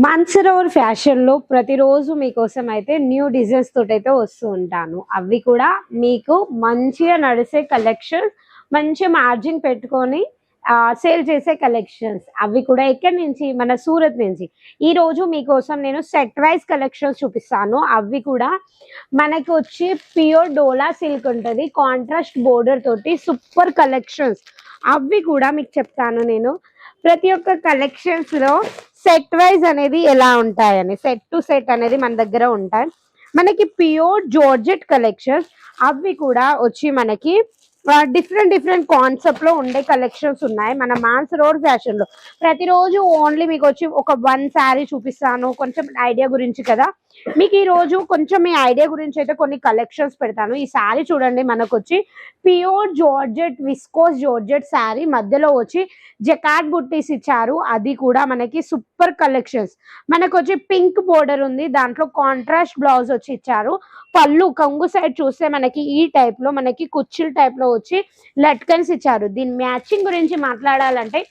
మాన్సరోవర్ ఫ్యాషన్లో ప్రతిరోజు మీకోసం అయితే న్యూ డిజైన్స్ తోటి అయితే వస్తూ ఉంటాను. అవి కూడా మీకు మంచిగా నడిసే కలెక్షన్ మంచి మార్జిన్ పెట్టుకొని సేల్ చేసే కలెక్షన్స్. అవి కూడా ఎక్కడి నుంచి? మన సూరత్ నుంచి. ఈ రోజు మీకోసం నేను సెట్ వైజ్ కలెక్షన్స్ చూపిస్తాను. అవి కూడా మనకి వచ్చి ప్యూర్ డోలా సిల్క్ ఉంటుంది. కాంట్రాస్ట్ బోర్డర్ తోటి సూపర్ కలెక్షన్స్. అవి కూడా మీకు చెప్తాను నేను. ప్రతి ఒక్క కలెక్షన్స్లో సెట్ వైజ్ అనేది ఎలా ఉంటాయని? సెట్ టు సెట్ అనేది మన దగ్గర ఉంటాయి. మనకి ప్యూర్ జార్జెట్ కలెక్షన్స్ అవి కూడా వచ్చి మనకి డిఫరెంట్ డిఫరెంట్ కాన్సెప్ట్లో ఉండే కలెక్షన్స్ ఉన్నాయి. మన మాన్స్ రోడ్ ఫ్యాషన్లో. ప్రతిరోజు ఓన్లీ మీకు వచ్చి ఒక వన్ శారీ చూపిస్తాను. కొంచెం ఐడియా గురించి కదా. మీకు ఈ రోజు కొంచెం మీ ఐడియా గురించి అయితే కొన్ని కలెక్షన్స్ పెడతాను. ఈ శారీ చూడండి మనకు వచ్చి pure georgette viscose georgette sari మధ్యలో వచ్చి జకాట్ బుట్టీస్ ఇచ్చారు. అది కూడా మనకి సూపర్ కలెక్షన్స్ మనకు వచ్చి పింక్ బోర్డర్ ఉంది. దాంట్లో కాంట్రాస్ట్ బ్లౌజ్ వచ్చి ఇచ్చారు. పళ్ళు కంగు సైడ్ చూస్తే మనకి ఈ టైప్లో మనకి కుర్చీల టైప్లో వచ్చి లట్కన్స్ ఇచ్చారు. దీని మ్యాచింగ్ గురించి మాట్లాడాలంటే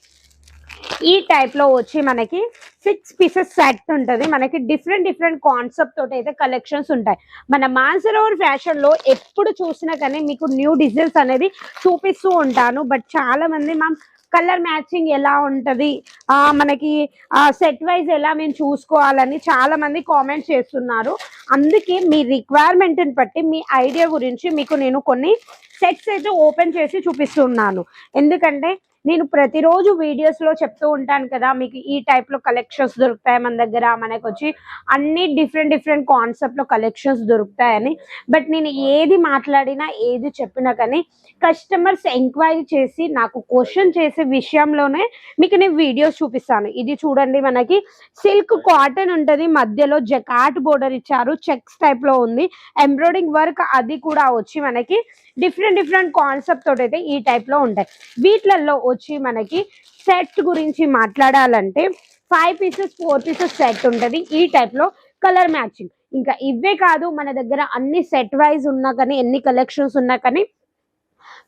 ఈ టైప్లో వచ్చి మనకి సిక్స్ పీసెస్ సెట్ ఉంటుంది. మనకి డిఫరెంట్ డిఫరెంట్ కాన్సెప్ట్ తోటి అయితే కలెక్షన్స్ ఉంటాయి. మన మాన్సరోవర్ ఫ్యాషన్లో ఎప్పుడు చూసినా కానీ మీకు న్యూ డిజైన్స్ అనేది చూపిస్తూ ఉంటాను. బట్ చాలామంది మ్యామ్ కలర్ మ్యాచింగ్ ఎలా ఉంటుంది? మనకి సెట్ వైజ్ ఎలా మేము చూసుకోవాలని చాలామంది కామెంట్స్ చేస్తున్నారు. అందుకే మీ రిక్వైర్మెంట్ని బట్టి మీ ఐడియా గురించి మీకు నేను కొన్ని సెట్స్ అయితే ఓపెన్ చేసి చూపిస్తున్నాను. ఎందుకంటే నేను ప్రతిరోజు వీడియోస్లో చెప్తూ ఉంటాను కదా మీకు ఈ టైప్లో కలెక్షన్స్ దొరుకుతాయి మన దగ్గర మనకు వచ్చి అన్ని డిఫరెంట్ డిఫరెంట్ కాన్సెప్ట్లో కలెక్షన్స్ దొరుకుతాయని. బట్ నేను ఏది మాట్లాడినా ఏది చెప్పినా కానీ కస్టమర్స్ ఎంక్వైరీ చేసి నాకు క్వశ్చన్ చేసే విషయంలోనే మీకు నేను వీడియోస్ చూపిస్తాను. ఇది చూడండి మనకి సిల్క్ కాటన్ ఉంటుంది మధ్యలో జకాట్ బోర్డర్ ఇచ్చారు చెక్స్ టైప్లో ఉంది ఎంబ్రాయిడింగ్ వర్క్ అది కూడా వచ్చి మనకి డిఫరెంట్ డిఫరెంట్ కాన్సెప్ట్ తోటి అయితే ఈ టైప్లో ఉంటాయి. వీటిలలో వచ్చి మనకి సెట్ గురించి మాట్లాడాలంటే five pieces four pieces set ఉంటుంది. ఈ టైప్లో కలర్ మ్యాచింగ్ ఇంకా ఇవే కాదు మన దగ్గర అన్ని సెట్ వైజ్ ఉన్నా కానీ ఎన్ని కలెక్షన్స్ ఉన్నా కానీ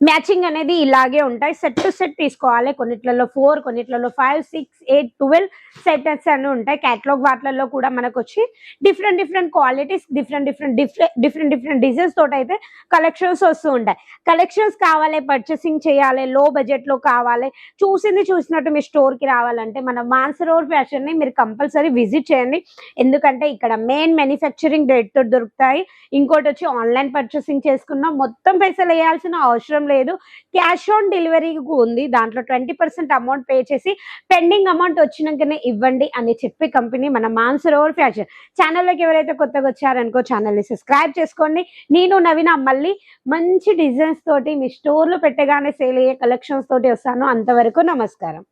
మ్యాచింగ్ అనేది ఇలాగే ఉంటాయి. సెట్ టు సెట్ తీసుకోవాలి. కొన్నిట్లలో four కొన్నిట్లలో five six eight twelve setters అని ఉంటాయి. క్యాటలాగ్ వాటిలలో కూడా మనకు వచ్చి different different qualities different different different different different designs తోటి అయితే కలెక్షన్స్ వస్తూ ఉంటాయి. కలెక్షన్స్ కావాలి పర్చేసింగ్ చేయాలి లో బడ్జెట్లో కావాలి. చూసింది చూసినట్టు మీ స్టోర్కి రావాలంటే మన మాన్సరోర్ ఫ్యాషన్ని మీరు కంపల్సరీ విజిట్ చేయండి. ఎందుకంటే ఇక్కడ మెయిన్ మ్యానుఫ్యాక్చరింగ్ రేట్తో దొరుకుతాయి. ఇంకోటి వచ్చి ఆన్లైన్ పర్చేసింగ్ చేసుకున్నా. మొత్తం పైసలు వేయాల్సిన అవసరం అవసరం లేదు. క్యాష్ ఆన్ డెలివరీ ఉంది. దాంట్లో ట్వంటీ పర్సెంట్ అమౌంట్ పే చేసి పెండింగ్ అమౌంట్ వచ్చినాకనే ఇవ్వండి అని చెప్పే కంపెనీ మన మాన్సరోవర్ ఫ్యాషన్ ఛానల్లోకి ఎవరైతే కొత్తగా వచ్చారనుకో ఛానల్ని సబ్స్క్రైబ్ చేసుకోండి. నేను నవీన మళ్ళీ మంచి డిజైన్స్ తోటి మీ స్టోర్లో పెట్టగానే సేల్ అయ్యే కలెక్షన్స్ తోటి వస్తాను. అంతవరకు నమస్కారం.